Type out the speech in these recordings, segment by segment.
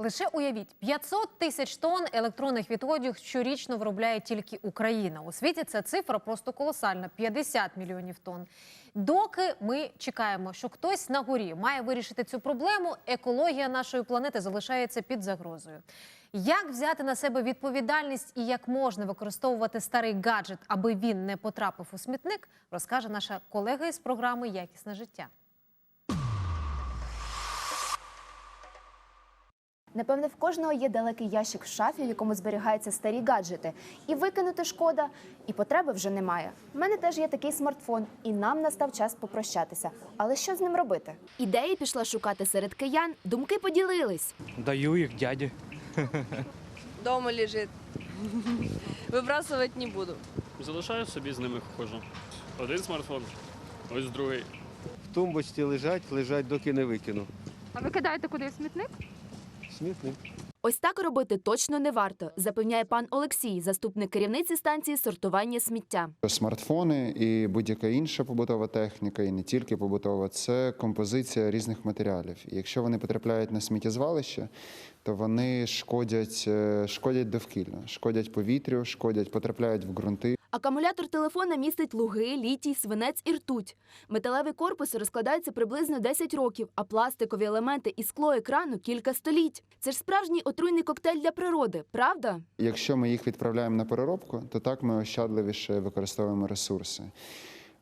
Лише уявіть, 500 тисяч тонн електронних відходів щорічно виробляє тільки Україна. У світі ця цифра просто колосальна 50 мільйонів тонн. Доки ми чекаємо, що хтось на горі має вирішити цю проблему, екологія нашої планети залишається під загрозою. Як взяти на себе відповідальність і як можна використовувати старий гаджет, аби він не потрапив у смітник, розкаже наша колега із програми Якісне життя. Напевне, в кожного є далекий ящик в шафі, в якому зберігаються старі гаджети. І викинути шкода, і потреби вже немає. У мене теж є такий смартфон, і нам настав час попрощатися. Але що з ним робити? Ідеї пішла шукати серед киян, думки поділились. Даю их дяде. Дома лежит. Выбрасывать не буду. Залишаю собі з ними ходжу. Один смартфон, ось другий. В тумбочці лежать, лежать, доки не викину. А ви кидаєте куди в смітник? Смітник. Ось так робити точно не варто, запевняє пан Олексій, заступник керівниці станції сортування сміття. Смартфони і будь-яка інша побутова техніка, і не тільки побутова, це композиція різних матеріалів. І якщо вони потрапляють на сміттєзвалище, то вони шкодять, е, шкодять довкіллю, шкодять повітрю, шкодять, потрапляють в ґрунти. Акумулятор телефона містить луги, літій, свинець і ртуть. Металевий корпус розкладається приблизно 10 років, а пластикові елементи і скло екрану кілька століть. Це ж справжній отруйний коктейль для природи, правда? Якщо ми їх відправляємо на переробку, то так ми ощадливіше використовуємо ресурси.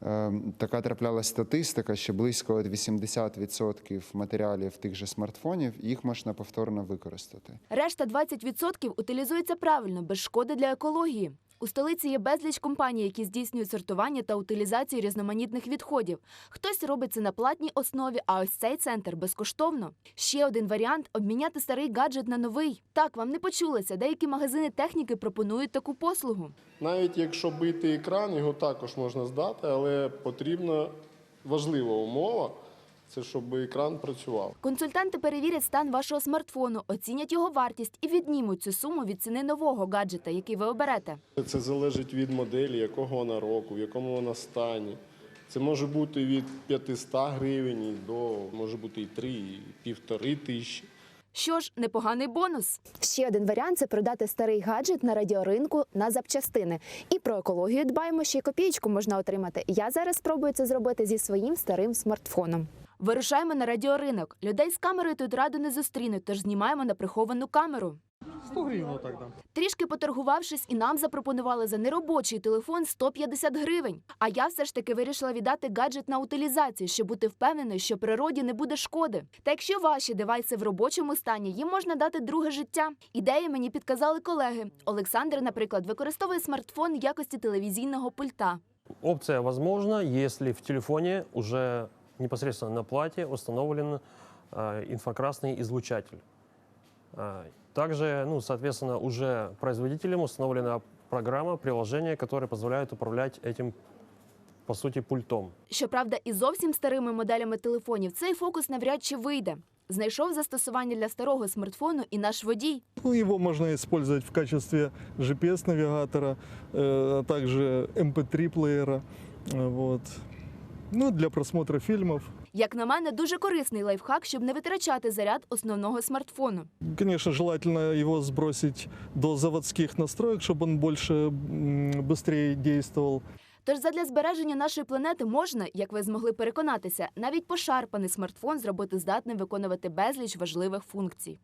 Е, Така траплялася статистика, що близько от 80% матеріалів тих же смартфонів їх можна повторно використати. Решта 20% утилізується правильно, без шкоди для екології. У столиці є безліч компаній, які здійснюють сортування та утилізацію різноманітних відходів. Хтось робить це на платній основі, а ось цей центр безкоштовно. Ще один варіант обміняти старий гаджет на новий. Так, вам не почулося. Деякі магазини техніки пропонують таку послугу. Навіть якщо бити екран, його також можна здати, але потрібна важлива умова це щоб екран працював. Консультанти перевірять стан вашого смартфону, оцінять його вартість і віднімуть цю суму від ціни нового гаджета, який ви оберете. Це залежить від моделі, якого вона року, в якому вона стані. Це може бути від 500 гривень до може бути і 3, і півтори тисячі. Що ж, непоганий бонус. Ще один варіант це продати старий гаджет на радіоринку на запчастини. І про екологію дбаємо, ще й копієчку можна отримати. Я зараз спробую це зробити зі своїм старим смартфоном. Вирушаємо на радіоринок. Людей з камерою тут раду не зустрінуть, тож знімаємо на приховану камеру. 100 гривен тогда. Трішки поторгувавшись, і нам запропонували за неробочий телефон 150 гривень. А я все ж таки вирішила віддати гаджет на утилізацію, щоб бути впевненою, що природі не буде шкоди. Та якщо ваші девайси в робочому стані, їм можна дати друге життя. Ідеї мені підказали колеги. Олександр, наприклад, використовує смартфон в якості телевізійного пульта. Опция возможна, если в телефоне уже непосредственно на плате установлен э, инфракрасный излучатель. А, Также, ну, соответственно, уже производителем установлена программа, приложение, которое позволяет управлять этим, по сути, пультом. Щоправда, і зовсім старими моделями телефонів цей фокус навряд чи вийде. Знайшов застосування для старого смартфону і наш водій. Ну, его можно использовать в качестве GPS-навигатора, э, а также MP3-плеера. э, Вот. Ну, для просмотра фильмов. Як на мене, дуже корисний лайфхак, щоб не витрачати заряд основного смартфону. Конечно, желательно его сбросить до заводских настроек, чтобы он больше м, быстрее. Тож задля збереження нашої планети можна, як ви змогли переконатися, навіть пошарпаний смартфон зробити здатним виконувати безліч важливих функцій.